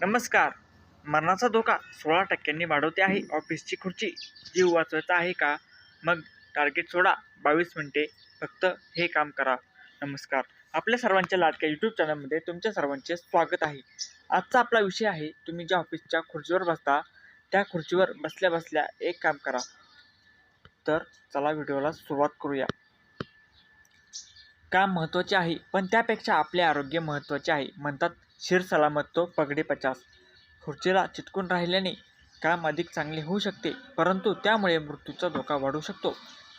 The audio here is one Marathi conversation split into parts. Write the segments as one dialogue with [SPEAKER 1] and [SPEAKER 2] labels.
[SPEAKER 1] नमस्कार. मरणाचा धोका सोळा टक्क्यांनी वाढवते आहे ऑफिसची खुर्ची. जीव वाचवायचा आहे का? मग टार्गेट सोडा. बावीस मिनिटे फक्त हे काम करा. नमस्कार. आपल्या सर्वांच्या लाडक्या यूट्यूब चॅनलमध्ये तुमच्या सर्वांचे स्वागत आहे. आजचा आपला विषय आहे तुम्ही ज्या ऑफिसच्या खुर्चीवर बसता त्या खुर्चीवर बसल्या बसल्या एक काम करा. तर चला व्हिडिओला सुरुवात करूया. काम महत्त्वाचे आहे पण त्यापेक्षा आपले आरोग्य महत्त्वाचे आहे म्हणतात शिर सलामत तो पगडे पचास. खुर्चीला चिटकून राहिल्याने काम अधिक चांगले होऊ शकते परंतु त्यामुळे मृत्यूचा धोका वाढू शकतो.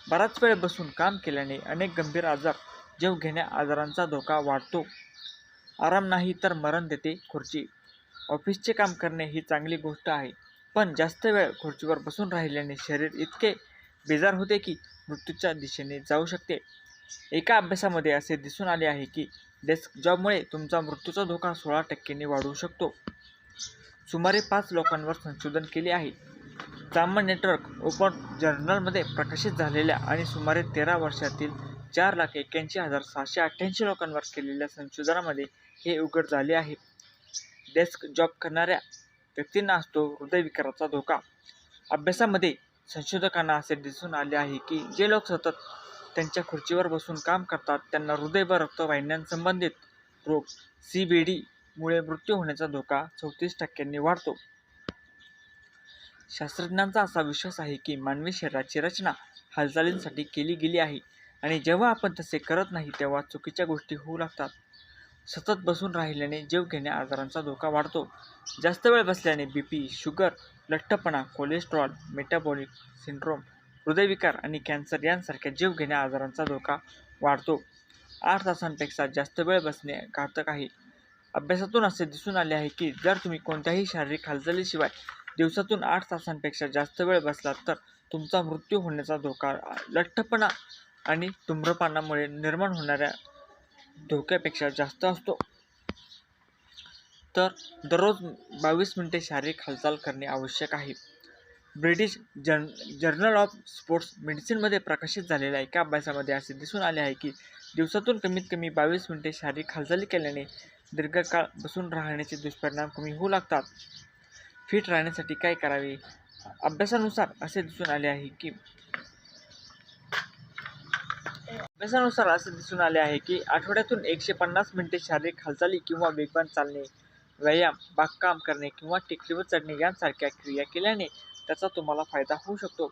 [SPEAKER 1] बराच वेळ बसून काम केल्याने अनेक गंभीर आजार जीव घेण्या आजारांचा धोका वाढतो. आराम नाही तर मरण देते खुर्ची. ऑफिसचे काम करणे ही चांगली गोष्ट आहे पण जास्त वेळ खुर्चीवर बसून राहिल्याने शरीर इतके बेजार होते की मृत्यूच्या दिशेने जाऊ शकते. एका अभ्यासामध्ये असे दिसून आले आहे की डेस्क जॉबमुळे तुमचा मृत्यूचा धोका सोळा टक्क्यांनी वाढू शकतो. सुमारे पाच लोकांवर संशोधन केले आहे. चामन नेटवर्क ओपन जर्नलमध्ये प्रकाशित झालेल्या आणि सुमारे तेरा वर्षातील चार लाख एक्क्याऐंशी हजार सहाशे अठ्ठ्याऐंशी लोकांवर केलेल्या संशोधनामध्ये हे उघड झाले आहे. डेस्क जॉब करणाऱ्या व्यक्तींना असतो हृदयविकाराचा धोका. अभ्यासामध्ये संशोधकांना असे दिसून आले आहे की जे लोक सतत त्यांच्या खुर्चीवर बसून काम करतात. त्यांना हृदय व रक्तवाहिन्यांसंबंधित रोग सी बी डीमुळे मृत्यू होण्याचा धोका चौतीस टक्क्यांनी वाढतो. शास्त्रज्ञांचा असा विश्वास आहे की मानवी शरीराची रचना हालचालींसाठी केली गेली आहे आणि जेव्हा आपण तसे करत नाही तेव्हा चुकीच्या गोष्टी होऊ लागतात. सतत बसून राहिल्याने जीव घेण्या आजारांचा धोका वाढतो. जास्त वेळ बसल्याने बी पी शुगर लठ्ठपणा कोलेस्ट्रॉल मेटाबॉलिक सिंड्रोम हृदयविकार आणि कॅन्सर यांसारख्या जीवघेण्या आजारांचा धोका वाढतो. आठ तासांपेक्षा जास्त वेळ बसणे घातक आहे. अभ्यासातून असे दिसून आले आहे की जर तुम्ही कोणत्याही शारीरिक हालचालीशिवाय दिवसातून आठ तासांपेक्षा जास्त वेळ बसलात तर तुमचा मृत्यू होण्याचा धोका लठ्ठपणा आणि धूम्रपानामुळे निर्माण होणाऱ्या धोक्यापेक्षा जास्त असतो. तर दररोज बावीस मिनिटे शारीरिक हालचाल करणे आवश्यक आहे. British jour journal of sports मेडिसिनमध्ये प्रकाशित झालेल्या एका अभ्यासामध्ये असे दिसून आले आहे की दिवसातून कमीत कमी बावीस मिनिटे शारीरिक हालचाली केल्याने दीर्घकाळ बसून राहण्याचे दुष्परिणाम कमी होऊ लागतात. फिट राहण्यासाठी काय करावे? अभ्यासानुसार असे दिसून आले आहे की अभ्यासानुसार असे दिसून आले आहे की आठवड्यातून एकशे पन्नास मिनिटे शारीरिक हालचाली किंवा वेगवान चालणे व्यायाम बागकाम करणे किंवा टेकडीवर चढणे यांसारख्या क्रिया केल्याने त्याचा तुम्हाला फायदा होऊ शकतो.